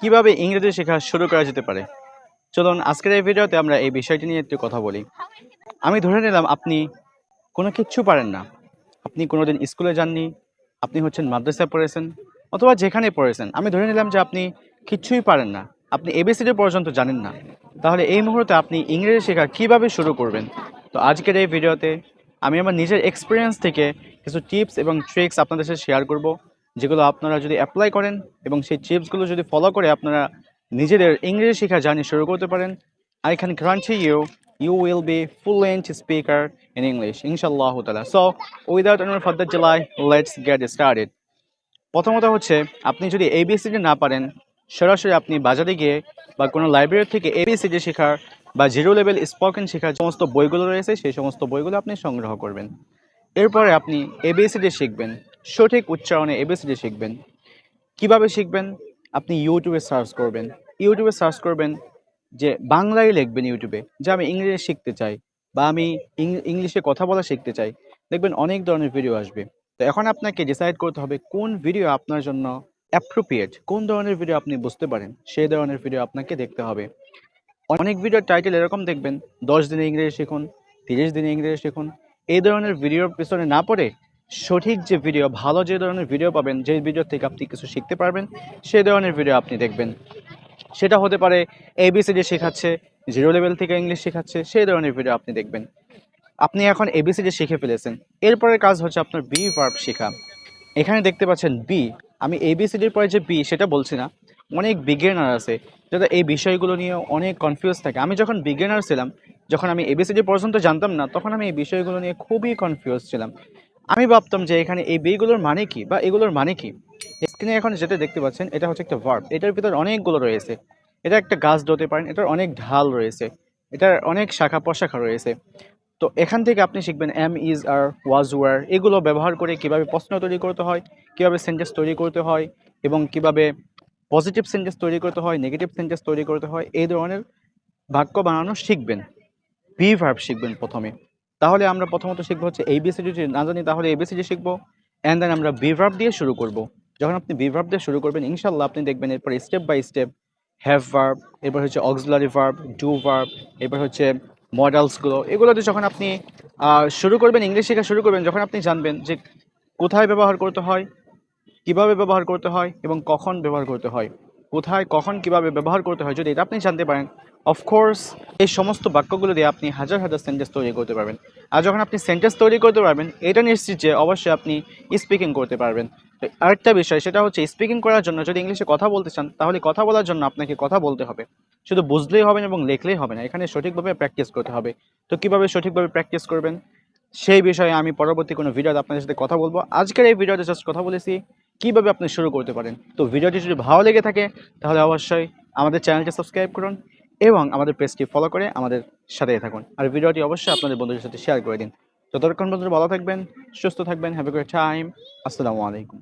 কীভাবে ইংরেজি শেখা শুরু করা যেতে পারে? চলুন, আজকের এই ভিডিওতে আমরা এই বিষয়টি নিয়ে একটু কথা বলি। আমি ধরে নিলাম আপনি কোনো কিচ্ছু পারেন না। আপনি কোনোদিন স্কুলে যাননি, আপনি হচ্ছেন মাদ্রাসায় পড়েছেন অথবা যেখানে পড়েছেন। আমি ধরে নিলাম যে আপনি কিচ্ছুই পারেন না। আপনি এবিসিডি পর্যন্ত জানেন না। তাহলে এই মুহূর্তে আপনি ইংরেজি শেখা কীভাবে শুরু করবেন? তো আজকের এই ভিডিওতে আমি আমার নিজের এক্সপিরিয়েন্স থেকে কিছু টিপস এবং ট্রিক্স আপনাদের সাথে শেয়ার করব। যেগুলো আপনারা যদি অ্যাপ্লাই করেন এবং সেই টিপসগুলো যদি ফলো করে আপনারা নিজেদের ইংরেজি শেখা জার্নি শুরু করতে পারেন I can guarantee you you will be fluent speaker English, inshallah. ta'ala. So, without any further delay, let's get started. প্রথমত হচ্ছে আপনি যদি এবিসিডি না পারেন সরাসরি আপনি বাজারে গিয়ে বা কোনো লাইব্রেরি থেকে এবিসিডি শেখার বা জিরো লেভেল স্পোকেন শেখার সমস্ত বইগুলো রয়েছে সেই সমস্ত বইগুলো আপনি সংগ্রহ করবেন এরপরে আপনি এবিসিডি শিখবেন সঠিক উচ্চারণে এবিসিডি শিখবেন। কীভাবে শিখবেন? আপনি ইউটিউবে সার্চ করবেন। ইউটিউবে সার্চ করবেন যে বাংলায় লিখবেন ইউটিউবে যে আমি ইংরেজি শিখতে চাই বা আমি ইংলিশে কথা বলা শিখতে চাই। দেখবেন অনেক ধরনের ভিডিও আসবে। তো এখন আপনাকে ডিসাইড করতে হবে কোন ভিডিও আপনার জন্য অ্যাপ্রোপ্রিয়েট কোন ধরনের ভিডিও আপনি বুঝতে পারেন, সেই ধরনের ভিডিও আপনাকে দেখতে হবে। অনেক ভিডিওর টাইটেল এরকম দেখবেন, দশ দিনে ইংরেজি শিখুন, তিরিশ দিনে ইংরেজি শিখুন, এই ধরনের ভিডিওর পিছনে না পড়ে সঠিক যে ভিডিও ভালো যে ধরনের ভিডিও পাবেন, যে ভিডিও থেকে আপনি কিছু শিখতে পারবেন, সেই ধরনের ভিডিও আপনি দেখবেন। সেটা হতে পারে এবিসিডি শেখাচ্ছে জিরো লেভেল থেকে ইংলিশ শেখাচ্ছে, সেই ধরনের ভিডিও আপনি দেখবেন। আপনি এখন এবিসিডি শিখে ফেলেছেন এরপরের কাজ হচ্ছে আপনার বি ভার্ব শেখা। এখানে দেখতে পাচ্ছেন বি আমি এবিসিডির পরে যে বি সেটা বলছি না। অনেক বিজ্ঞানার আছে, যারা এই বিষয়গুলো নিয়ে অনেক কনফিউজ থাকে। আমি যখন বিগিনার ছিলাম, যখন আমি এবিসিডি পর্যন্ত জানতাম না, তখন আমি এই বিষয়গুলো নিয়ে খুবই কনফিউজ ছিলাম। আমি ভাবতাম যে এখানে এই বিগুলোর মানে কি বা এগুলোর মানে কি? স্ক্রিনে এখন যেটা দেখতে পাচ্ছেন, এটা হচ্ছে একটা ভার্ব এটার ভিতর অনেকগুলো রয়েছে। এটা একটা গাছ ধরতে পারেন, এটার অনেক ঢাল রয়েছে, এটার অনেক শাখা প্রশাখা রয়েছে। তো এখান থেকে আপনি শিখবেন am is are was were এগুলো ব্যবহার করে কীভাবে প্রশ্ন তৈরি করতে হয়, কীভাবে সেন্টেন্স তৈরি করতে হয় এবং কীভাবে পজিটিভ সেন্টেন্স তৈরি করতে হয় নেগেটিভ সেন্টেন্স তৈরি করতে হয়, এই ধরনের বাক্য বানানো শিখবেন। বি ভার্ব শিখবেন প্রথমে। তাহলে আমরা প্রথমত শিখব হচ্ছে এবিসিডি যদি না জানি, তাহলে এবিসিডি শিখব। অ্যান্ড দেন আমরা বি দিয়ে শুরু করব। যখন আপনি বি ভার্ব দিয়ে শুরু করবেন ইনশাল্লাহ আপনি দেখবেন এরপর step by step have verb এরপর হচ্ছে অক্সিলারি ভার্ব ডু ভার্ব এরপর হচ্ছে মডেলসগুলো এগুলোতে যখন আপনি শুরু করবেন, ইংলিশ শেখা শুরু করবেন, যখন আপনি জানবেন যে কোথায় ব্যবহার করতে হয়, কীভাবে ব্যবহার করতে হয় এবং কখন ব্যবহার করতে হয়, কোথায়, কখন, কীভাবে ব্যবহার করতে হয়, যদি এটা আপনি জানতে পারেন অফকোর্স এই সমস্ত বাক্যগুলো দিয়ে আপনি হাজার হাজার সেন্টেন্স তৈরি করতে পারবেন। আর যখন আপনি সেন্টেন্স তৈরি করতে পারবেন, এটা নিশ্চিত যে অবশ্যই আপনি স্পিকিং করতে পারবেন। তো আরেকটা বিষয়, সেটা হচ্ছে স্পিকিং করার জন্য যদি ইংলিশে কথা বলতে চান, তাহলে কথা বলার জন্য আপনাকে কথা বলতে হবে। শুধু বুঝলেই হবে না এবং লেখলেই হবে না, এখানে সঠিকভাবে প্র্যাকটিস করতে হবে। তো কীভাবে সঠিকভাবে প্র্যাকটিস করবেন? সেই বিষয়ে আমি পরবর্তী কোনো ভিডিওতে আপনাদের সাথে কথা বলব। আজকের এই ভিডিওতে জাস্ট কথা বলেছি, কীভাবে আপনি শুরু করতে পারেন? তো ভিডিওটি যদি ভালো লেগে থাকে, তাহলে অবশ্যই আমাদের চ্যানেলটি সাবস্ক্রাইব করুন। এবং আমাদের পেজটি ফলো করে আমাদের সাথে থাকুন। আর ভিডিওটি অবশ্যই আপনাদের বন্ধুদের সাথে শেয়ার করে দিন। যতক্ষণ পর্যন্ত ভালো থাকবেন, সুস্থ থাকবেন হ্যাভ এ গ্রেট টাইম আসসালামু আলাইকুম।